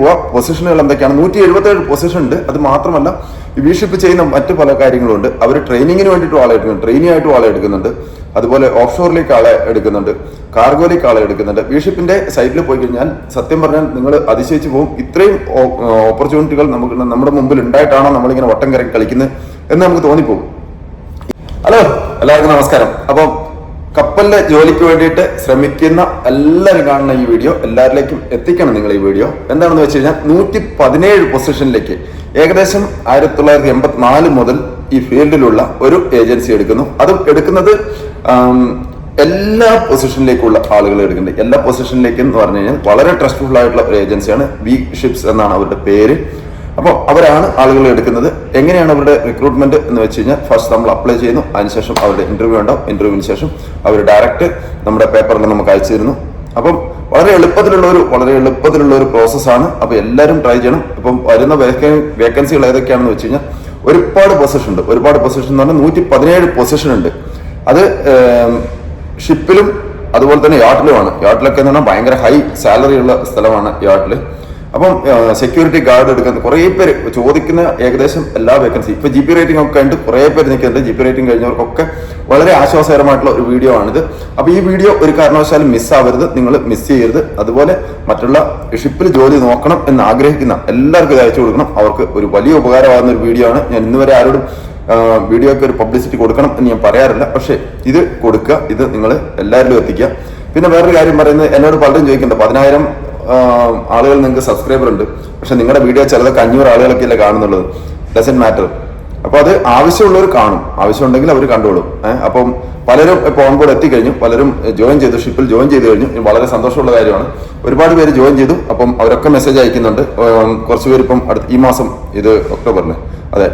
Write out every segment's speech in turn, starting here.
പോവാ. പൊസിഷനുകൾ എന്തൊക്കെയാണ്? നൂറ്റി എഴുപത്തേഴ് പൊസിഷൻ ഉണ്ട്. അത് മാത്രമല്ല വീഷിപ്പ് ചെയ്യുന്ന മറ്റു പല കാര്യങ്ങളുണ്ട് അവർ ട്രെയിനിങ്ങിന് വേണ്ടിയിട്ട് ആളെ എടുക്കുന്നുണ്ട്. ട്രെയിനിങ് ആയിട്ട് ആളെ എടുക്കുന്നുണ്ട്. അതുപോലെ ഓഫ് ഷോറിലേക്ക് ആളെ എടുക്കുന്നുണ്ട്. കാർഗോയിലേക്ക് ആളെ എടുക്കുന്നുണ്ട്. വീഷിപ്പിന്റെ സൈറ്റിൽ പോയി കഴിഞ്ഞാൽ സത്യം പറഞ്ഞാൽ നിങ്ങൾ അതിശയിച്ച് പോകും. ഇത്രയും ഓപ്പർച്യൂണിറ്റികൾ നമുക്ക് നമ്മുടെ മുമ്പിൽ ഉണ്ടായിട്ടാണോ നമ്മളിങ്ങനെ വട്ടം കറങ്ങി കളിക്കുന്നത് എന്ന് നമുക്ക് തോന്നിപ്പോകും. ഹലോ എല്ലാവർക്കും നമസ്കാരം. അപ്പം കപ്പലിന്റെ ജോലിക്ക് വേണ്ടിയിട്ട് ശ്രമിക്കുന്ന എല്ലാവരും കാണുന്ന ഈ വീഡിയോ എല്ലാവരിലേക്കും എത്തിക്കണം നിങ്ങൾ ഈ വീഡിയോ. എന്താണെന്ന് വെച്ച് കഴിഞ്ഞാൽ നൂറ്റി പതിനേഴ് പൊസിഷനിലേക്ക് ഏകദേശം ആയിരത്തി തൊള്ളായിരത്തി എൺപത്തി നാല് മുതൽ ഈ ഫീൽഡിലുള്ള ഒരു ഏജൻസി എടുക്കുന്നു. അതും എടുക്കുന്നത് എല്ലാ പൊസിഷനിലേക്കുള്ള ആളുകൾ എടുക്കുന്നുണ്ട്. എല്ലാ പൊസിഷനിലേക്കും എന്ന് പറഞ്ഞു കഴിഞ്ഞാൽ വളരെ ട്രസ്റ്റ്ഫുൾ ആയിട്ടുള്ള ഒരു ഏജൻസിയാണ് വി ഷിപ്സ് എന്നാണ് അവരുടെ പേര്. അപ്പോൾ അവരാണ് ആളുകൾ എടുക്കുന്നത്. എങ്ങനെയാണ് അവരുടെ റിക്രൂട്ട്മെന്റ് എന്ന് വെച്ച് കഴിഞ്ഞാൽ ഫസ്റ്റ് നമ്മൾ അപ്ലൈ ചെയ്യുന്നു. അതിനുശേഷം അവരുടെ ഇന്റർവ്യൂ ഉണ്ടാവും. ഇന്റർവ്യൂവിന് ശേഷം അവർ ഡയറക്റ്റ് നമ്മുടെ പേപ്പറിൽ നമുക്ക് അയച്ചു തരുന്നു. അപ്പം വളരെ എളുപ്പത്തിലുള്ള ഒരു വളരെ എളുപ്പത്തിലുള്ള ഒരു പ്രോസസ്സാണ് അപ്പോൾ എല്ലാവരും ട്രൈ ചെയ്യണം. ഇപ്പം വരുന്ന വേക്കൻസികൾ ഏതൊക്കെയാണെന്ന് വെച്ച് കഴിഞ്ഞാൽ ഒരുപാട് പൊസിഷൻ ഉണ്ട്. ഒരുപാട് പൊസിഷൻ എന്ന് പറഞ്ഞാൽ നൂറ്റി പതിനേഴ് പൊസിഷൻ ഉണ്ട്. അത് ഷിപ്പിലും അതുപോലെ തന്നെ യാട്ടിലുമാണ് യാട്ടിലൊക്കെ എന്ന് പറഞ്ഞാൽ ഭയങ്കര ഹൈ സാലറി ഉള്ള സ്ഥലമാണ് യാട്ടിൽ അപ്പം സെക്യൂരിറ്റി ഗാർഡ് എടുക്കുന്ന കുറേ പേര് ചോദിക്കുന്ന ഏകദേശം എല്ലാ വേക്കൻസി ഇപ്പൊ ജി പി റേറ്റിംഗ് ഒക്കെ ഉണ്ട് കുറേ പേര് നിൽക്കുന്നുണ്ട്. ജി പി റേറ്റിംഗ് കഴിഞ്ഞവർക്കൊക്കെ വളരെ ആശ്വാസകരമായിട്ടുള്ള ഒരു വീഡിയോ ആണിത്. അപ്പൊ ഈ വീഡിയോ ഒരു കാരണവശാലും മിസ്സാവരുത് നിങ്ങൾ മിസ് ചെയ്യരുത്. അതുപോലെ മറ്റുള്ള ഷിപ്പിൽ ജോലി നോക്കണം എന്ന് ആഗ്രഹിക്കുന്ന എല്ലാവർക്കും ഇത് അയച്ചു കൊടുക്കണം. അവർക്ക് ഒരു വലിയ ഉപകാരമാകുന്ന ഒരു വീഡിയോ ആണ്. ഞാൻ ഇന്നുവരെ ആരോടും വീഡിയോക്ക് ഒരു പബ്ലിസിറ്റി കൊടുക്കണം എന്ന് ഞാൻ പറയാറില്ല. പക്ഷേ ഇത് കൊടുക്കുക ഇത് നിങ്ങൾ എല്ലാവരിലും എത്തിക്കുക. പിന്നെ വേറൊരു കാര്യം പറയുന്നത് എന്നോട് പലരും ചോദിക്കുന്നുണ്ട് പതിനായിരം ആളുകൾ നിങ്ങൾക്ക് സബ്സ്ക്രൈബർ ഉണ്ട്. പക്ഷെ നിങ്ങളുടെ വീഡിയോ ചിലതൊക്കെ അഞ്ഞൂറ് ആളുകളൊക്കെ അല്ലേ കാണുന്നുള്ളത്. ഡസൻ മാറ്റർ അപ്പോൾ അത് ആവശ്യമുള്ളവർ കാണും. ആവശ്യമുണ്ടെങ്കിൽ അവർ കണ്ടോളും. അപ്പം പലരും ഇപ്പോൾ ഓൺ ബോർഡ് എത്തിക്കഴിഞ്ഞു. പലരും ജോയിൻ ചെയ്തു. ഷിപ്പിൽ ജോയിൻ ചെയ്തു കഴിഞ്ഞു. വളരെ സന്തോഷമുള്ള കാര്യമാണ്. ഒരുപാട് പേര് ജോയിൻ ചെയ്തു. അപ്പം അവരൊക്കെ മെസ്സേജ് അയക്കുന്നുണ്ട്. കുറച്ച് പേര് ഇപ്പം ഈ മാസം ഇത് ഒക്ടോബറിന് അതെ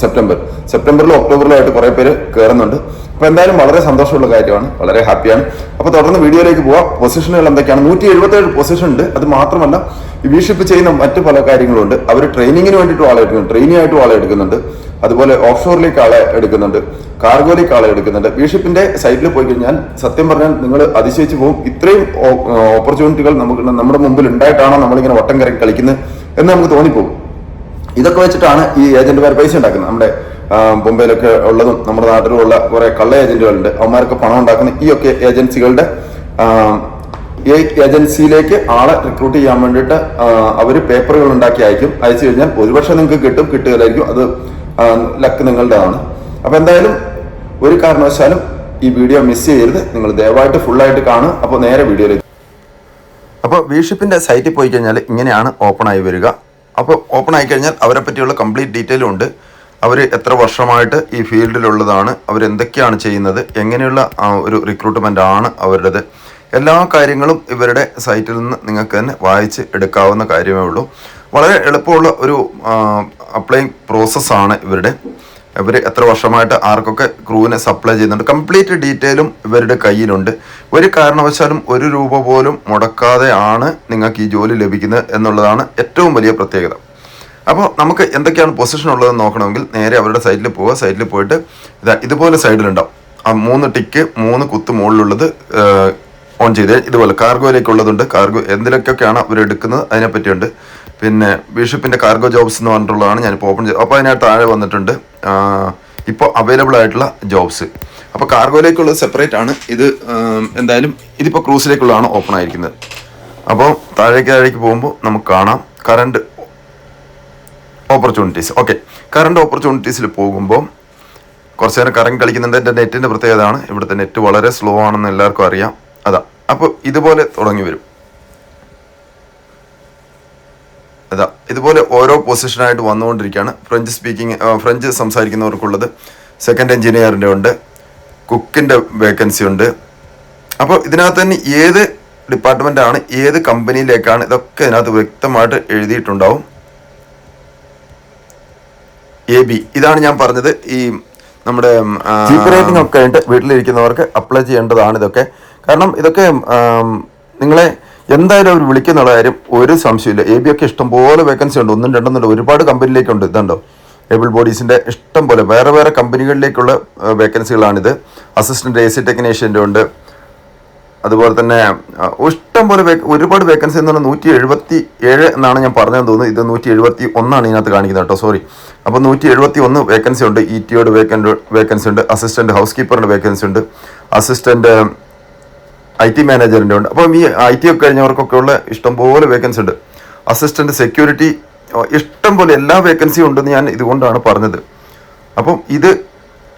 സെപ്റ്റംബർ. സെപ്റ്റംബറിലും ഒക്ടോബറിലും ആയിട്ട് കുറെ പേര് കയറുന്നുണ്ട് അപ്പൊ എന്തായാലും വളരെ സന്തോഷമുള്ള കാര്യമാണ്. വളരെ ഹാപ്പിയാണ്. അപ്പൊ തുടർന്ന് വീഡിയോയിലേക്ക് പോവാം. പൊസിഷനുകൾ എന്തൊക്കെയാണ്? നൂറ്റി എഴുപത്തേഴ് പൊസിഷൻ ഉണ്ട്. അത് മാത്രമല്ല വീഷിപ്പ് ചെയ്യുന്ന മറ്റു പല കാര്യങ്ങളുണ്ട് അവർ ട്രെയിനിങ്ങിന് വേണ്ടിയിട്ട് ആളെ എടുക്കുന്നുണ്ട് ട്രെയിനിങ് ആയിട്ട് ആളെ എടുക്കുന്നുണ്ട്. അതുപോലെ ഓഫ് ഷോറിലേക്ക് ആളെ എടുക്കുന്നുണ്ട്. കാർഗോയിലേക്ക് ആളെ എടുക്കുന്നുണ്ട്. വീഷിപ്പിന്റെ സൈഡിൽ പോയി കഴിഞ്ഞാൽ സത്യം പറഞ്ഞാൽ നിങ്ങൾ അതിശയിച്ച് പോകും. ഇത്രയും ഓപ്പർച്യൂണിറ്റികൾ നമുക്ക് നമ്മുടെ മുമ്പിൽ ഉണ്ടായിട്ടാണോ നമ്മളിങ്ങനെ വട്ടം കറങ്ങി കളിക്കുന്നത് എന്ന് നമുക്ക് തോന്നിപ്പോകും. ഇതൊക്കെ വെച്ചിട്ടാണ് ഈ ഏജന്റുമാർ പൈസ ഉണ്ടാക്കുന്നത്. നമ്മുടെ ബോംബെയിലൊക്കെ ഉള്ളതും നമ്മുടെ നാട്ടിലും ഉള്ള കുറെ കള്ള ഏജന്റുകളുണ്ട്. അവന്മാരൊക്കെ പണം ഉണ്ടാക്കുന്ന ഈ ഒക്കെ ഏജൻസികളുടെ ഈ ഏജൻസിയിലേക്ക് ആളെ റിക്രൂട്ട് ചെയ്യാൻ വേണ്ടിയിട്ട് അവർ പേപ്പറുകൾ ഉണ്ടാക്കി അയക്കും. അയച്ചു കഴിഞ്ഞാൽ ഒരുപക്ഷെ നിങ്ങൾക്ക് കിട്ടും. കിട്ടുകയില്ലായിരിക്കും. അത് ലക്ക് നിങ്ങളുടേതാണ്. അപ്പൊ എന്തായാലും ഒരു കാരണവശാലും ഈ വീഡിയോ മിസ് ചെയ്യരുത്. നിങ്ങൾ ദയവായിട്ട് ഫുള്ളായിട്ട് കാണും അപ്പോൾ നേരെ വീഡിയോയിലേക്ക് അപ്പോൾ വീഷിപ്പിന്റെ സൈറ്റിൽ പോയി കഴിഞ്ഞാൽ ഇങ്ങനെയാണ് ഓപ്പൺ ആയി വരിക. അപ്പോൾ ഓപ്പൺ ആയി കഴിഞ്ഞാൽ അവരെ പറ്റിയുള്ള കംപ്ലീറ്റ് ഡീറ്റെയിൽ ഉണ്ട്. അവർ എത്ര വർഷമായിട്ട് ഈ ഫീൽഡിലുള്ളതാണ് അവരെന്തൊക്കെയാണ് ചെയ്യുന്നത് എങ്ങനെയുള്ള ഒരു റിക്രൂട്ട്മെന്റ് ആണ് അവരുടേത്. എല്ലാ കാര്യങ്ങളും ഇവരുടെ സൈറ്റിൽ നിന്ന് നിങ്ങൾക്ക് തന്നെ വായിച്ച് എടുക്കാവുന്ന കാര്യമേ ഉള്ളൂ. വളരെ എളുപ്പമുള്ള ഒരു അപ്ലൈ പ്രോസസ്സാണ് ഇവരുടെ. ഇവർ എത്ര വർഷമായിട്ട് ആർക്കൊക്കെ ക്രൂവിനെ സപ്ലൈ ചെയ്യുന്നുണ്ട്. കംപ്ലീറ്റ് ഡീറ്റെയിലും ഇവരുടെ കയ്യിലുണ്ട്. ഒരു കാരണവശാലും ഒരു രൂപ പോലും മുടക്കാതെയാണ് നിങ്ങൾക്ക് ഈ ജോലി ലഭിക്കുന്നത് എന്നുള്ളതാണ് ഏറ്റവും വലിയ പ്രത്യേകത. അപ്പോൾ നമുക്ക് എന്തൊക്കെയാണ് പൊസിഷൻ ഉള്ളതെന്ന് നോക്കണമെങ്കിൽ നേരെ അവരുടെ സൈറ്റിൽ പോവുക. സൈറ്റിൽ പോയിട്ട് ഇതാ ഇതുപോലെ സൈഡിലുണ്ടാവും ആ മൂന്ന് ടിക്ക് മൂന്ന് കുത്ത് മുകളിലുള്ളത് ഓൺ ചെയ്ത്. ഇതുപോലെ കാർഗോയിലേക്കുള്ളതുണ്ട് കാർഗോ എന്തിലൊക്കെയാണ് അവർ എടുക്കുന്നത് അതിനെപ്പറ്റിയുണ്ട്. പിന്നെ ബിഷപ്പിന്റെ കാർഗോ ജോബ്സ് എന്ന് പറഞ്ഞിട്ടുള്ളതാണ് ഞാനിപ്പോൾ ഓപ്പൺ ചെയ്ത് അപ്പോൾ അതിനകത്ത് താഴെ വന്നിട്ടുണ്ട് ഇപ്പോൾ അവൈലബിൾ ആയിട്ടുള്ള ജോബ്സ് അപ്പോൾ കാർഗോയിലേക്കുള്ളത് സെപ്പറേറ്റ് ആണ്. ഇത് എന്തായാലും ഇതിപ്പോൾ ക്രൂസിലേക്കുള്ളതാണ് ഓപ്പൺ ആയിരിക്കുന്നത്. അപ്പോൾ താഴേക്ക് താഴേക്ക് പോകുമ്പോൾ നമുക്ക് കാണാം കറണ്ട് ഓപ്പർച്യൂണിറ്റീസ് ഓക്കെ കറണ്ട് ഓപ്പർച്യൂണിറ്റീസിൽ പോകുമ്പോൾ കുറച്ച് നേരം കറങ്ങി കളിക്കുന്നുണ്ട്. എന്റെ നെറ്റിന്റെ പ്രത്യേകതയാണ് ഇവിടുത്തെ നെറ്റ് വളരെ സ്ലോ ആണെന്ന് എല്ലാവർക്കും അറിയാം. അതാ അപ്പോൾ ഇതുപോലെ തുടങ്ങി വരും. അതാ ഇതുപോലെ ഓരോ പൊസിഷനായിട്ട് വന്നുകൊണ്ടിരിക്കുകയാണ്. ഫ്രഞ്ച് സ്പീക്കിംഗ് ഫ്രഞ്ച് സംസാരിക്കുന്നവർക്കുള്ളത്. സെക്കൻഡ് എഞ്ചിനീയറിന്റെ ഉണ്ട്. കുക്കിന്റെ വേക്കൻസി ഉണ്ട്. അപ്പോൾ ഇതിനകത്ത് തന്നെ ഏത് ഡിപ്പാർട്ട്മെന്റ് ആണ് ഏത് കമ്പനിയിലേക്കാണ് ഇതൊക്കെ ഇതിനകത്ത് വ്യക്തമായിട്ട് എഴുതിയിട്ടുണ്ടാവും. എ ബി ഇതാണ് ഞാൻ പറഞ്ഞത്. ഈ നമ്മുടെ റേറ്റിംഗ് ഒക്കെ ഉണ്ട് വീട്ടിലിരിക്കുന്നവർക്ക് അപ്ലൈ ചെയ്യേണ്ടതാണ് ഇതൊക്കെ. കാരണം ഇതൊക്കെ നിങ്ങളെ എന്തായാലും അവർ വിളിക്കുന്ന കാര്യം ഒരു സംശയമില്ല എ ബി ഒക്കെ ഇഷ്ടംപോലെ വേക്കൻസി ഉണ്ട്. ഒന്നും രണ്ടെന്നുണ്ട് ഒരുപാട് കമ്പനിയിലേക്കുണ്ട് ഇതുണ്ടോ? ഏബിൾ ബോഡീസിന്റെ ഇഷ്ടം പോലെ വേറെ വേറെ കമ്പനികളിലേക്കുള്ള വേക്കൻസികളാണിത് അസിസ്റ്റന്റ് എ സി ടെക്നീഷ്യന്റെ ഉണ്ട്. അതുപോലെ തന്നെ ഇഷ്ടം പോലെ ഒരുപാട് വേക്കൻസി എന്ന് പറഞ്ഞാൽ നൂറ്റി എഴുപത്തി ഏഴ് എന്നാണ് ഞാൻ പറഞ്ഞതെന്ന് തോന്നുന്നു. ഇത് നൂറ്റി എഴുപത്തി ഒന്നാണ് ഇതിനകത്ത് കാണിക്കുന്നത് കേട്ടോ. സോറി അപ്പോൾ നൂറ്റി എഴുപത്തി ഒന്ന് വേക്കൻസി ഉണ്ട് ഇ ടിയോട് വേക്കൻ വേക്കൻസി ഉണ്ട്. അസിസ്റ്റന്റ് ഹൗസ് കീപ്പറിന്റെ വേക്കൻസി ഉണ്ട്. അസിസ്റ്റന്റ് ഐ ടി മാനേജറിന്റെ ഉണ്ട്. അപ്പം ഈ ഐ ടി ഒക്കെ കഴിഞ്ഞവർക്കൊക്കെ ഉള്ള ഇഷ്ടംപോലെ വേക്കൻസി ഉണ്ട്. അസിസ്റ്റന്റ് സെക്യൂരിറ്റി ഇഷ്ടം പോലെ എല്ലാ വേക്കൻസിയും ഉണ്ടെന്ന് ഞാൻ ഇതുകൊണ്ടാണ് പറഞ്ഞത്. അപ്പം ഇത്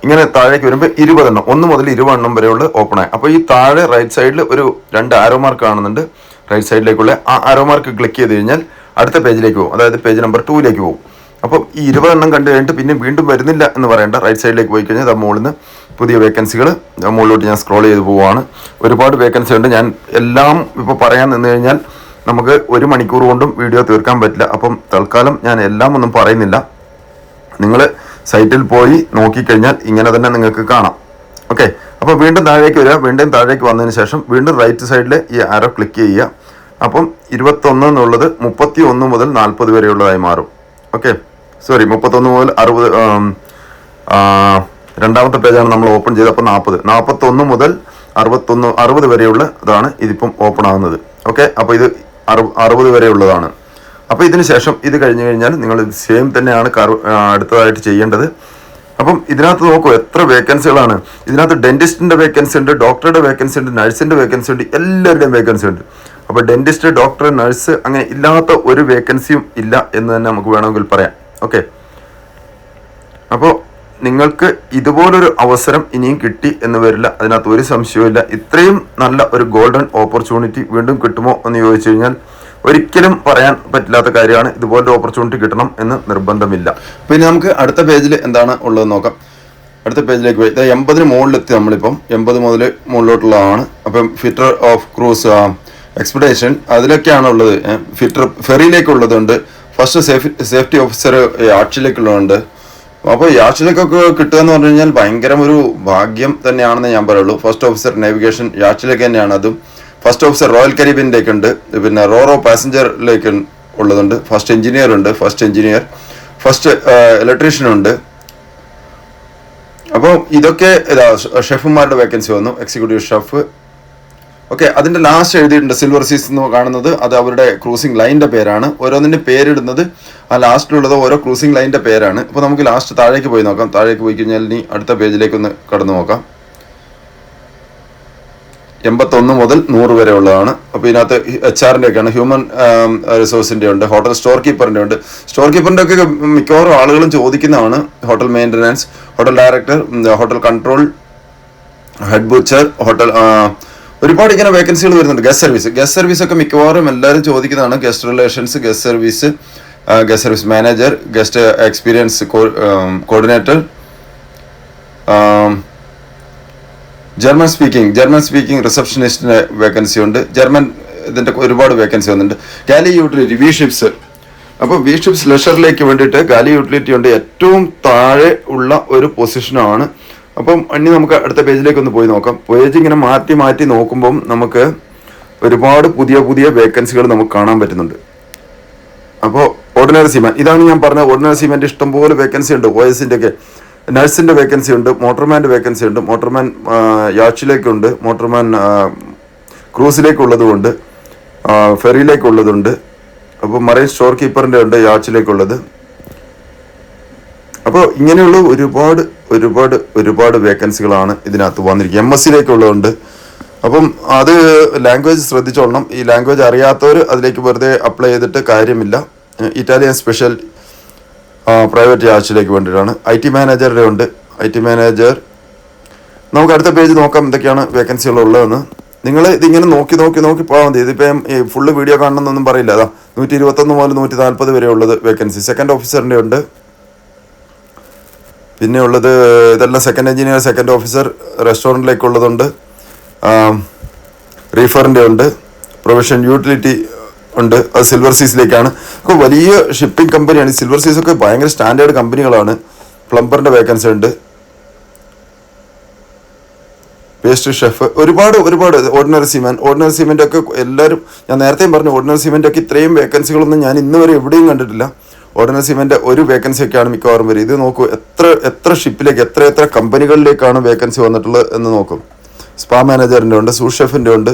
ഇങ്ങനെ താഴേക്ക് വരുമ്പോൾ ഇരുപതെണ്ണം ഒന്ന് മുതൽ ഇരുപതെണ്ണം വരെയുള്ള ഓപ്പൺ അപ്പോൾ ഈ താഴെ റൈറ്റ് സൈഡിൽ ഒരു രണ്ട് ആരോ മാർക്ക് കാണുന്നുണ്ട്. റൈറ്റ് സൈഡിലേക്കുള്ള ആ ആരോ മാർക്ക് ക്ലിക്ക് ചെയ്ത് കഴിഞ്ഞാൽ അടുത്ത പേജിലേക്ക് പോകും. അതായത് പേജ് നമ്പർ ടൂവിലേക്ക് പോകും. അപ്പം ഈ ഇരുപതെണ്ണം കണ്ടു കഴിഞ്ഞിട്ട് പിന്നെ വീണ്ടും വരുന്നില്ല എന്ന് പറയേണ്ട റൈറ്റ് സൈഡിലേക്ക് പോയി കഴിഞ്ഞാൽ മുകളിൽ നിന്ന് പുതിയ വേക്കൻസികൾ മുകളിലോട്ട് ഞാൻ സ്ക്രോൾ ചെയ്ത് പോവുകയാണ് ഒരുപാട് വേക്കൻസി ഉണ്ട്. ഞാൻ എല്ലാം ഇപ്പോൾ പറയാൻ നിന്ന് കഴിഞ്ഞാൽ നമുക്ക് ഒരു മണിക്കൂർ കൊണ്ടും വീഡിയോ തീർക്കാൻ പറ്റില്ല. അപ്പം തൽക്കാലം ഞാൻ എല്ലാം ഒന്നും പറയുന്നില്ല. നിങ്ങൾ സൈറ്റിൽ പോയി നോക്കിക്കഴിഞ്ഞാൽ ഇങ്ങനെ തന്നെ നിങ്ങൾക്ക് കാണാം. ഓക്കെ അപ്പോൾ വീണ്ടും താഴേക്ക് വരിക. വീണ്ടും താഴേക്ക് വന്നതിന് ശേഷം വീണ്ടും റൈറ്റ് സൈഡിൽ ഈ ആരോ ക്ലിക്ക് ചെയ്യുക. അപ്പം ഇരുപത്തൊന്ന് എന്നുള്ളത് മുപ്പത്തി ഒന്ന് മുതൽ നാൽപ്പത് വരെയുള്ളതായി മാറും. ഓക്കെ സോറി മുപ്പത്തൊന്ന് മുതൽ അറുപത് രണ്ടാമത്തെ പേജാണ് നമ്മൾ ഓപ്പൺ ചെയ്തപ്പോൾ നാൽപ്പത് നാൽപ്പത്തൊന്ന് മുതൽ അറുപത്തൊന്ന് അറുപത് വരെയുള്ള ഇതാണ് ഇതിപ്പം ഓപ്പൺ ആകുന്നത് ഓക്കെ? അപ്പോൾ ഇത് അറു അറുപത് വരെയുള്ളതാണ്. അപ്പോൾ ഇതിന് ശേഷം ഇത് കഴിഞ്ഞ് കഴിഞ്ഞാൽ നിങ്ങൾ സെയിം തന്നെയാണ് അടുത്തതായിട്ട് ചെയ്യേണ്ടത്. അപ്പം ഇതിനകത്ത് നോക്കൂ എത്ര വേക്കൻസികളാണ് ഇതിനകത്ത് ഡെന്റിസ്റ്റിന്റെ വേക്കൻസി ഉണ്ട് ഡോക്ടറുടെ വേക്കൻസി ഉണ്ട് നഴ്സിന്റെ വേക്കൻസി ഉണ്ട് എല്ലാവരുടെയും വേക്കൻസി ഉണ്ട്. അപ്പോൾ ഡെന്റിസ്റ്റ് ഡോക്ടർ നഴ്സ് അങ്ങനെ ഇല്ലാത്ത ഒരു വേക്കൻസിയും ഇല്ല എന്ന് തന്നെ നമുക്ക് വേണമെങ്കിൽ പറയാം. ഓക്കെ? അപ്പോൾ നിങ്ങൾക്ക് ഇതുപോലൊരു അവസരം ഇനിയും കിട്ടി എന്ന് വരില്ല. അതിനകത്ത് ഒരു സംശയവുമില്ല ഇത്രയും നല്ല ഒരു ഗോൾഡൻ ഓപ്പർച്യൂണിറ്റി വീണ്ടും കിട്ടുമോ എന്ന് ചോദിച്ചു കഴിഞ്ഞാൽ ഒരിക്കലും പറയാൻ പറ്റില്ലാത്ത കാര്യമാണ് ഇതുപോലൊരു ഓപ്പർച്യൂണിറ്റി കിട്ടണം എന്ന് നിർബന്ധമില്ല. പിന്നെ നമുക്ക് അടുത്ത പേജിൽ എന്താണ് ഉള്ളത് നോക്കാം. അടുത്ത പേജിലേക്ക് പോയി. എൺപതിന് മുകളിലെത്തി നമ്മളിപ്പം. എൺപത് മുതൽ മുകളിലോട്ടുള്ളതാണ്. അപ്പം ഫിറ്റർ ഓഫ് ക്രൂസ് എക്സ്പെഡേഷൻ അതിലൊക്കെയാണ് ഉള്ളത് ഫിറ്റർ ഫെറിയിലേക്കുള്ളതുണ്ട് ഫസ്റ്റ് സേഫ് സേഫ്റ്റി ഓഫീസർ ആർച്ചിലേക്കുള്ളതുണ്ട് അപ്പോൾ യാച്ചിലേക്കൊക്കെ കിട്ടുക എന്ന് പറഞ്ഞു കഴിഞ്ഞാൽ ഭയങ്കരം ഒരു ഭാഗ്യം തന്നെയാണെന്ന് ഞാൻ പറയുള്ളൂ. ഫസ്റ്റ് ഓഫീസർ നാവിഗേഷൻ യാച്ചിലേക്ക് തന്നെയാണ്. അതും ഫസ്റ്റ് ഓഫീസർ റോയൽ കരീബിന്റെയൊക്കെ ഉണ്ട്. പിന്നെ റോറോ പാസഞ്ചറിലേക്ക് ഉള്ളതുണ്ട്. ഫസ്റ്റ് എഞ്ചിനീയർ ഉണ്ട്. ഫസ്റ്റ് എഞ്ചിനീയർ ഫസ്റ്റ് ഇലക്ട്രീഷ്യൻ ഉണ്ട്. അപ്പോൾ ഇതൊക്കെ ഇതാ ഷെഫുമാരുടെ വേക്കൻസി വന്നു. എക്സിക്യൂട്ടീവ് ഷെഫ് ഓക്കെ അതിന്റെ ലാസ്റ്റ് എഴുതിയിട്ടുണ്ട് സിൽവർ സീസ് എന്ന് കാണുന്നത്. അത് അവരുടെ ക്രൂസിംഗ് ലൈനിന്റെ പേരാണ്. ഓരോന്നിന്റെ പേരിടുന്നത് ആ ലാസ്റ്റിലുള്ളത് ഓരോ ക്രൂസിംഗ് ലൈനിന്റെ പേരാണ്. അപ്പോൾ നമുക്ക് ലാസ്റ്റ് താഴേക്ക് പോയി നോക്കാം. താഴേക്ക് പോയി കഴിഞ്ഞാൽ ഇനി അടുത്ത പേജിലേക്ക് ഒന്ന് കടന്നു നോക്കാം. എൺപത്തൊന്ന് മുതൽ നൂറ് വരെ ഉള്ളതാണ്. അപ്പോൾ ഇതിനകത്ത് എച്ച് ആറിന്റെ ഒക്കെയാണ്. ഹ്യൂമൻ റിസോഴ്സിന്റെ ഉണ്ട്. ഹോട്ടൽ സ്റ്റോർ കീപ്പറിന്റെ ഉണ്ട്. സ്റ്റോർ കീപ്പറിന്റെ ഒക്കെ മിക്കവാറും ആളുകളും ചോദിക്കുന്നതാണ് hotel maintenance hotel director hotel control head butcher hotel ഒരുപാട് ഇങ്ങനെ വേക്കൻസികൾ വരുന്നുണ്ട്. ഗസ്റ്റ് സർവീസ് ഗസ്റ്റ് സർവീസ് ഒക്കെ മിക്കവാറും എല്ലാവരും ചോദിക്കുന്നതാണ് guest relations guest service guest service manager guest experience coordinator German speaking German speaking റിസപ്ഷനിസ്റ്റിന് vacancy ഉണ്ട്. ജർമ്മൻ ഇതിന്റെ ഒരുപാട് വേക്കൻസി വന്നിട്ടുണ്ട്. ഗാലി യൂട്ടിലിറ്റി വി ഷിപ്സ് അപ്പോൾ വി ഷിപ്സ് ലെഷറിലേക്ക് വേണ്ടിയിട്ട് ഗാലി യൂട്ടിലിറ്റി ഉണ്ട് ഏറ്റവും താഴെ ഉള്ള ഒരു പൊസിഷനാണ് അപ്പം ഇനി നമുക്ക് അടുത്ത പേജിലേക്ക് ഒന്ന് പോയി നോക്കാം. പേജ് ഇങ്ങനെ മാറ്റി മാറ്റി നോക്കുമ്പം നമുക്ക് ഒരുപാട് പുതിയ പുതിയ വേക്കൻസികൾ നമുക്ക് കാണാൻ പറ്റുന്നുണ്ട്. അപ്പോൾ ഓർഡിനറി സിമെന്റ് ഇതാണ് ഞാൻ പറഞ്ഞത് ഓർഡിനറി സിമെന്റ് ഇഷ്ടംപോലെ വേക്കൻസി ഉണ്ട്. ഒ എസിന്റെ ഒക്കെ. നഴ്സിന്റെ വേക്കൻസി ഉണ്ട് മോട്ടർമാന്റെ വേക്കൻസി ഉണ്ട് മോട്ടർമാൻ യാച്ചിലേക്കുണ്ട് മോട്ടർമാൻ ക്രൂസിലേക്കുള്ളതുമുണ്ട് ഫെറിയിലേക്കുള്ളതുണ്ട്. അപ്പോൾ മറൈൻ സ്റ്റോർ കീപ്പറിന്റെ ഉണ്ട് യാച്ചിലേക്കുള്ളത്. അപ്പോൾ ഇങ്ങനെയുള്ള ഒരുപാട് ഒരുപാട് ഒരുപാട് വേക്കൻസികളാണ് ഇതിനകത്ത് വന്നിരിക്കുക എം എസ് സിയിലേക്കുള്ളതുണ്ട് അപ്പം അത് ലാംഗ്വേജ് ശ്രദ്ധിച്ചോളണം. ഈ ലാംഗ്വേജ് അറിയാത്തവർ അതിലേക്ക് വെറുതെ അപ്ലൈ ചെയ്തിട്ട് കാര്യമില്ല. ഇറ്റാലിയൻ സ്പെഷ്യൽ പ്രൈവറ്റ് ആഴ്ചയിലേക്ക് വേണ്ടിയിട്ടാണ്. ഐ ടി മാനേജറുടെ ഉണ്ട്. I T manager. നമുക്ക് അടുത്ത പേജ് നോക്കാം എന്തൊക്കെയാണ് വേക്കൻസികൾ ഉള്ളതെന്ന് നിങ്ങൾ ഇതിങ്ങനെ നോക്കി നോക്കി നോക്കി പോകാൻ മതി. ഇതിപ്പം ഫുള്ള് വീഡിയോ കാണണമെന്നൊന്നും പറയില്ല. അതാ നൂറ്റി ഇരുപത്തൊന്ന് മുതൽ നൂറ്റി നാൽപ്പത് വരെ ഉള്ളത് വേക്കൻസി. സെക്കൻഡ് ഓഫീസറിന്റെ ഉണ്ട്. പിന്നെ ഉള്ളത് ഇതെല്ലാം സെക്കൻഡ് എഞ്ചിനീയർ സെക്കൻഡ് ഓഫീസർ റെസ്റ്റോറന്റിലേക്കുള്ളതുണ്ട് റീഫറിന്റെ ഉണ്ട്. പ്രൊവിഷൻ യൂട്ടിലിറ്റി ഉണ്ട്. അത് സിൽവർ സീസിലേക്കാണ് അപ്പോൾ വലിയ ഷിപ്പിംഗ് കമ്പനിയാണ് സിൽവർ സീസ് ഒക്കെ ഭയങ്കര സ്റ്റാൻഡേർഡ് കമ്പനികളാണ് പ്ലംബറിന്റെ വേക്കൻസി ഉണ്ട്. പേസ്ട്രി ഷെഫ് ഒരുപാട് ഒരുപാട് ഓർഡിനറി സിമെന്റ് ഓർഡിനറി സിമെന്റ് ഒക്കെ എല്ലാവരും ഞാൻ നേരത്തെയും പറഞ്ഞു ഓർഡിനറി സിമെന്റ് ഒക്കെ ഇത്രയും വേക്കൻസികളൊന്നും ഞാൻ ഇന്നുവരെ എവിടെയും കണ്ടിട്ടില്ല. ഓർഡിനറി സിമെന്റ് ഒരു വേക്കൻസി ഒക്കെയാണ് മിക്കവാറും വരും ഇത് നോക്കൂ എത്ര എത്ര ഷിപ്പിലേക്ക് എത്ര എത്ര കമ്പനികളിലേക്കാണ് വേക്കൻസി വന്നിട്ടുള്ളത് എന്ന് നോക്കും. സ്പാ മാനേജറിന്റെ ഉണ്ട് സൂഷെഫിന്റെ ഉണ്ട്.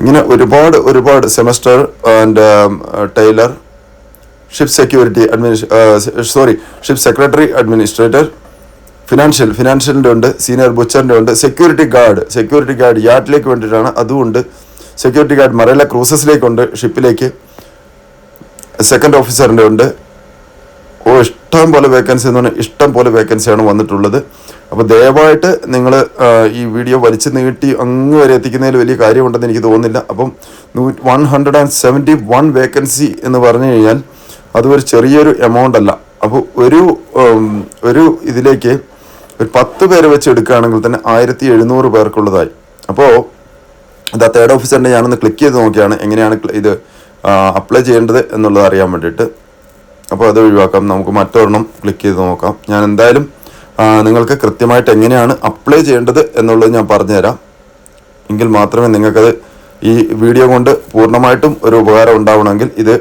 ഇങ്ങനെ ഒരുപാട് ഒരുപാട് semester and tailor ship security അഡ്മിനിസ്ട്രേ sorry ship secretary administrator financial ഫിനാൻഷ്യലിന്റെ ഉണ്ട് സീനിയർ ബുച്ചറിന്റെ ഉണ്ട് സെക്യൂരിറ്റി ഗാർഡ് സെക്യൂരിറ്റി ഗാർഡ് യാർഡിലേക്ക് വേണ്ടിയിട്ടാണ് അതുമുണ്ട് സെക്യൂരിറ്റി ഗാർഡ് മറയില ക്രൂസസിലേക്കുണ്ട് ഷിപ്പിലേക്ക് സെക്കൻഡ് ഓഫീസറിന്റെ ഉണ്ട്. ഓ ഇഷ്ടം പോലെ വേക്കൻസി എന്ന് പറഞ്ഞാൽ ഇഷ്ടം പോലെ വേക്കൻസിയാണ് വന്നിട്ടുള്ളത്. അപ്പോൾ ദയവായിട്ട് നിങ്ങൾ ഈ വീഡിയോ വലിച്ചു നീട്ടി അങ്ങ് വരെ എത്തിക്കുന്നതിൽ വലിയ കാര്യമുണ്ടെന്ന് എനിക്ക് തോന്നുന്നില്ല. അപ്പം one hundred and seventy one vacancy എന്ന് പറഞ്ഞു കഴിഞ്ഞാൽ അതൊരു ചെറിയൊരു എമൗണ്ട് അല്ല. അപ്പോൾ ഒരു ഒരു ഇതിലേക്ക് ഒരു പത്ത് പേരെ വെച്ച് എടുക്കുകയാണെങ്കിൽ തന്നെ ആയിരത്തി എഴുന്നൂറ് പേർക്കുള്ളതായി. അപ്പോൾ ആ തേർഡ് ഓഫീസറിന്റെ ഞാനൊന്ന് ക്ലിക്ക് ചെയ്ത് നോക്കിയാണ്. എങ്ങനെയാണ് ഇത് അപ്ലൈ ചെയ്യേണ്ടത് എന്നുള്ളത് അറിയാൻ വേണ്ടിയിട്ട്. അപ്പോൾ അത് ഒഴിവാക്കാം. നമുക്ക് മറ്റൊരെണ്ണം ക്ലിക്ക് ചെയ്ത് നോക്കാം. ഞാൻ എന്തായാലും നിങ്ങൾക്ക് കൃത്യമായിട്ട് എങ്ങനെയാണ് അപ്ലൈ ചെയ്യേണ്ടത് എന്നുള്ളത് ഞാൻ പറഞ്ഞുതരാം. എങ്കിൽ മാത്രമേ നിങ്ങൾക്കത് ഈ വീഡിയോ കൊണ്ട് പൂർണമായിട്ടും ഒരു ഉപകാരം ഉണ്ടാവണമെങ്കിൽ ഇത്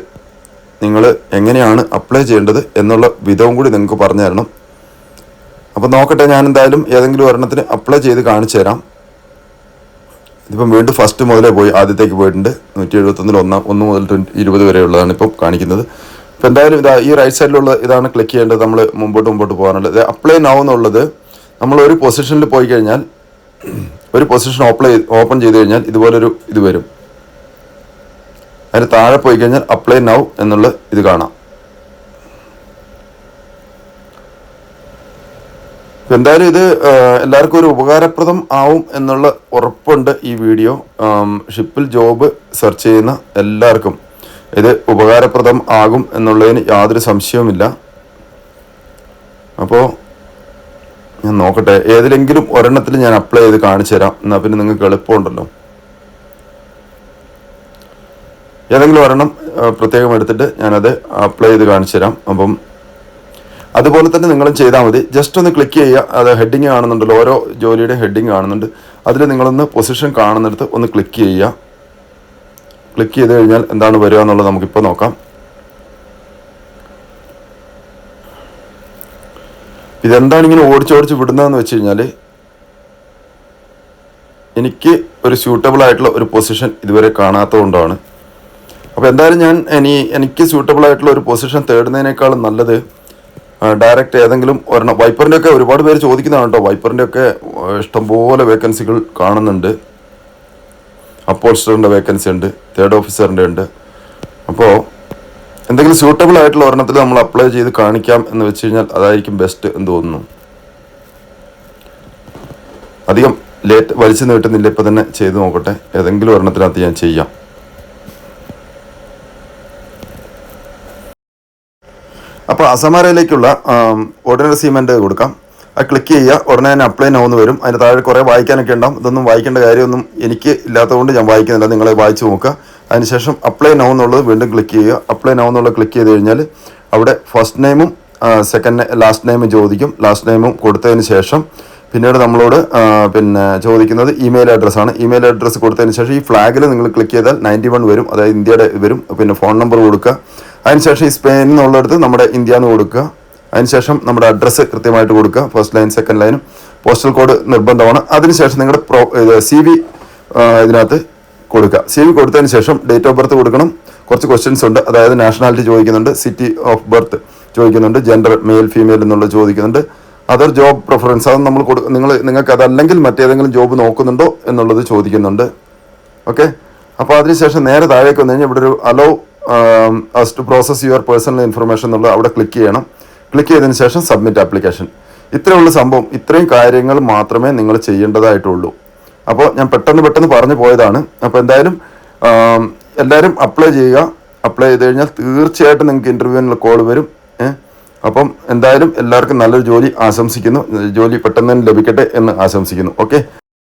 നിങ്ങൾ എങ്ങനെയാണ് അപ്ലൈ ചെയ്യേണ്ടത് എന്നുള്ള വിധവും കൂടി നിങ്ങൾക്ക് പറഞ്ഞു തരണം അപ്പോൾ നോക്കട്ടെ ഞാൻ എന്തായാലും ഏതെങ്കിലും ഒരെണ്ണത്തിന് അപ്ലൈ ചെയ്ത് കാണിച്ചു തരാം ഇതിപ്പം വീണ്ടും ഫസ്റ്റ് മുതലേ പോയി ആദ്യത്തേക്ക് പോയിട്ടുണ്ട്. നൂറ്റി എഴുപത്തൊന്നിൽ ഒന്നാം ഒന്ന് മുതൽ ഇരുപത് വരെയുള്ളതാണ് ഇപ്പം കാണിക്കുന്നത്. ഇപ്പം എന്തായാലും ഇതാ ഈ റൈറ്റ് സൈഡിലുള്ള ഇതാണ് ക്ലിക്ക് ചെയ്യേണ്ടത് നമ്മൾ മുമ്പോട്ട് മുമ്പോട്ട് പോകാനുള്ളത്. അപ്ലൈ നൗ എന്നുള്ളത് നമ്മൾ ഒരു പൊസിഷനിൽ പോയി കഴിഞ്ഞാൽ ഒരു പൊസിഷൻ ഓപ്ലൈ ഓപ്പൺ ചെയ്ത് കഴിഞ്ഞാൽ ഇതുപോലൊരു ഇത് വരും. അതിന് താഴെ പോയി കഴിഞ്ഞാൽ അപ്ലൈ നൗ എന്നുള്ള ഇത് കാണാം. എന്തായാലും ഇത് എല്ലാവർക്കും ഒരു ഉപകാരപ്രദം ആവും എന്നുള്ള ഉറപ്പുണ്ട് ഈ വീഡിയോ. ഷിപ്പിൽ ജോബ് സെർച്ച് ചെയ്യുന്ന എല്ലാവർക്കും ഇത് ഉപകാരപ്രദം ആകും എന്നുള്ളതിന് യാതൊരു സംശയവുമില്ല. അപ്പോൾ ഞാൻ നോക്കട്ടെ ഏതിലെങ്കിലും ഒരെണ്ണത്തിൽ ഞാൻ അപ്ലൈ ചെയ്ത് കാണിച്ചു തരാം. എന്നാൽ പിന്നെ നിങ്ങൾക്ക് എളുപ്പമുണ്ടല്ലോ. ഏതെങ്കിലും ഒരെണ്ണം പ്രത്യേകം എടുത്തിട്ട് ഞാനത് അപ്ലൈ ചെയ്ത് കാണിച്ചു തരാം. അപ്പം അതുപോലെ തന്നെ നിങ്ങളും ചെയ്താൽ മതി. ജസ്റ്റ് ഒന്ന് ക്ലിക്ക് ചെയ്യുക. അത് ഹെഡിങ് കാണുന്നുണ്ടല്ലോ. ഓരോ ജോലിയുടെ ഹെഡിങ് കാണുന്നുണ്ട്. അതിൽ നിങ്ങളൊന്ന് പൊസിഷൻ കാണുന്നിടത്ത് ഒന്ന് ക്ലിക്ക് ചെയ്യുക. ക്ലിക്ക് ചെയ്ത് കഴിഞ്ഞാൽ എന്താണ് വരിക എന്നുള്ളത് നമുക്കിപ്പോൾ നോക്കാം. ഇതെന്താണ് ഇങ്ങനെ ഓടിച്ചോടിച്ച് വിടുന്നതെന്ന് വെച്ച് കഴിഞ്ഞാൽ എനിക്ക് ഒരു സ്യൂട്ടബിൾ ആയിട്ടുള്ള ഒരു പൊസിഷൻ ഇതുവരെ കാണാത്തതുകൊണ്ടാണ്. അപ്പോൾ എന്തായാലും ഞാൻ ഇനി എനിക്ക് സ്യൂട്ടബിൾ ആയിട്ടുള്ള ഒരു പൊസിഷൻ തേടുന്നതിനേക്കാളും നല്ലത് ഡയറക്റ്റ് ഏതെങ്കിലും ഒരെണ്ണം. വൈപ്പറിന്റെ ഒക്കെ ഒരുപാട് പേര് ചോദിക്കുന്നതാണ് കേട്ടോ. വൈപ്പറിന്റെ ഒക്കെ ഇഷ്ടംപോലെ വേക്കൻസികൾ കാണുന്നുണ്ട്. അപ്പോൾസ്റ്ററിന്റെ വേക്കൻസി ഉണ്ട് തേർഡ് ഓഫീസറിന്റെ ഉണ്ട്. അപ്പോൾ എന്തെങ്കിലും സ്യൂട്ടബിൾ ആയിട്ടുള്ള ഒരെണ്ണത്തിൽ നമ്മൾ അപ്ലൈ ചെയ്ത് കാണിക്കാം എന്ന് വെച്ച് കഴിഞ്ഞാൽ അതായിരിക്കും ബെസ്റ്റ് എന്ന് തോന്നുന്നു. അധികം ലേറ്റ് വലിച്ചു നീട്ടുന്നില്ല. ഇപ്പം തന്നെ ചെയ്ത് നോക്കട്ടെ. ഏതെങ്കിലും ഒരെണ്ണത്തിനകത്ത് ഞാൻ ചെയ്യാം. അപ്പോൾ അസമാരയിലേക്കുള്ള ഓർഡിനറി സീമെന്റ് കൊടുക്കാം. അത് ക്ലിക്ക് ചെയ്യുക. ഉടനെ തന്നെ അപ്ലൈ നോന്ന് വരും. അതിന് താഴെ കുറേ വായിക്കാനൊക്കെ ഉണ്ടാവും. ഇതൊന്നും വായിക്കേണ്ട കാര്യമൊന്നും എനിക്ക് ഇല്ലാത്തതുകൊണ്ട് ഞാൻ വായിക്കുന്നില്ല. നിങ്ങളെ വായിച്ച് നോക്കുക. അതിനുശേഷം അപ്ലൈ നൗ എന്നുള്ളത് വീണ്ടും ക്ലിക്ക് ചെയ്യുക. അപ്ലൈ നൗ എന്നുള്ളത് ക്ലിക്ക് ചെയ്ത് കഴിഞ്ഞാൽ അവിടെ ഫസ്റ്റ് നെയിമും സെക്കൻഡ് ലാസ്റ്റ് നെയിമും ചോദിക്കും. ലാസ്റ്റ് നെയിമും കൊടുത്തതിന് ശേഷം പിന്നീട് നമ്മളോട് പിന്നെ ചോദിക്കുന്നത് ഇമെയിൽ അഡ്രസ്സാണ് ഇമെയിൽ അഡ്രസ്സ് കൊടുത്തതിന് ശേഷം ഈ ഫ്ലാഗിൽ നിങ്ങൾ ക്ലിക്ക് ചെയ്താൽ നയന്റി വൺ വരും. അതായത് ഇന്ത്യയുടെ വരും. പിന്നെ ഫോൺ നമ്പർ കൊടുക്കുക. അതിനുശേഷം ഈ സ്പെയിൻ നിന്നുള്ളിടത്ത് നമ്മുടെ ഇന്ത്യ എന്ന് കൊടുക്കുക. അതിനുശേഷം നമ്മുടെ അഡ്രസ്സ് കൃത്യമായിട്ട് കൊടുക്കുക. ഫസ്റ്റ് ലൈൻ സെക്കൻഡ് ലൈനും. പോസ്റ്റൽ കോഡ് നിർബന്ധമാണ്. അതിനുശേഷം നിങ്ങളുടെ പ്രോ ഇത് സി വി ഇതിനകത്ത് കൊടുക്കുക. സി വി കൊടുത്തതിന് ശേഷം ഡേറ്റ് ഓഫ് ബർത്ത് കൊടുക്കണം. കുറച്ച് ക്വസ്റ്റ്യൻസ് ഉണ്ട്. അതായത് നാഷണാലിറ്റി ചോദിക്കുന്നുണ്ട്. സിറ്റി ഓഫ് ബർത്ത് ചോദിക്കുന്നുണ്ട്. ജെൻഡർ മെയിൽ ഫീമെയിൽ എന്നുള്ളത് ചോദിക്കുന്നുണ്ട്. അതർ ജോബ് പ്രിഫറൻസ് അത് നമ്മൾ കൊടു നിങ്ങൾ നിങ്ങൾക്ക് അതല്ലെങ്കിൽ മറ്റേതെങ്കിലും ജോബ് നോക്കുന്നുണ്ടോ എന്നുള്ളത് ചോദിക്കുന്നുണ്ട്. ഓക്കെ അപ്പോൾ അതിനുശേഷം നേരെ താഴേക്ക് വന്നു കഴിഞ്ഞാൽ ഇവിടെ ഒരു allow us to process your personal information എന്നുള്ളത് അവിടെ ക്ലിക്ക് ചെയ്യണം. ക്ലിക്ക് ചെയ്തതിന് ശേഷം സബ്മിറ്റ് ആപ്ലിക്കേഷൻ ഇത്രയുള്ള സംഭവം ഇത്രയും കാര്യങ്ങൾ മാത്രമേ നിങ്ങൾ ചെയ്യേണ്ടതായിട്ടുള്ളൂ. അപ്പോൾ ഞാൻ പെട്ടെന്ന് പെട്ടെന്ന് പറഞ്ഞു പോയതാണ്. അപ്പോൾ എന്തായാലും എല്ലാവരും അപ്ലൈ ചെയ്യുക. അപ്ലൈ ചെയ്ത് കഴിഞ്ഞാൽ തീർച്ചയായിട്ടും നിങ്ങൾക്ക് ഇന്റർവ്യൂവിനുള്ള കോൾ വരും. അപ്പം എന്തായാലും എല്ലാവർക്കും നല്ലൊരു ജോലി ആശംസിക്കുന്നു. ജോലി പെട്ടെന്ന് തന്നെ ലഭിക്കട്ടെ എന്ന് ആശംസിക്കുന്നു. ഓക്കെ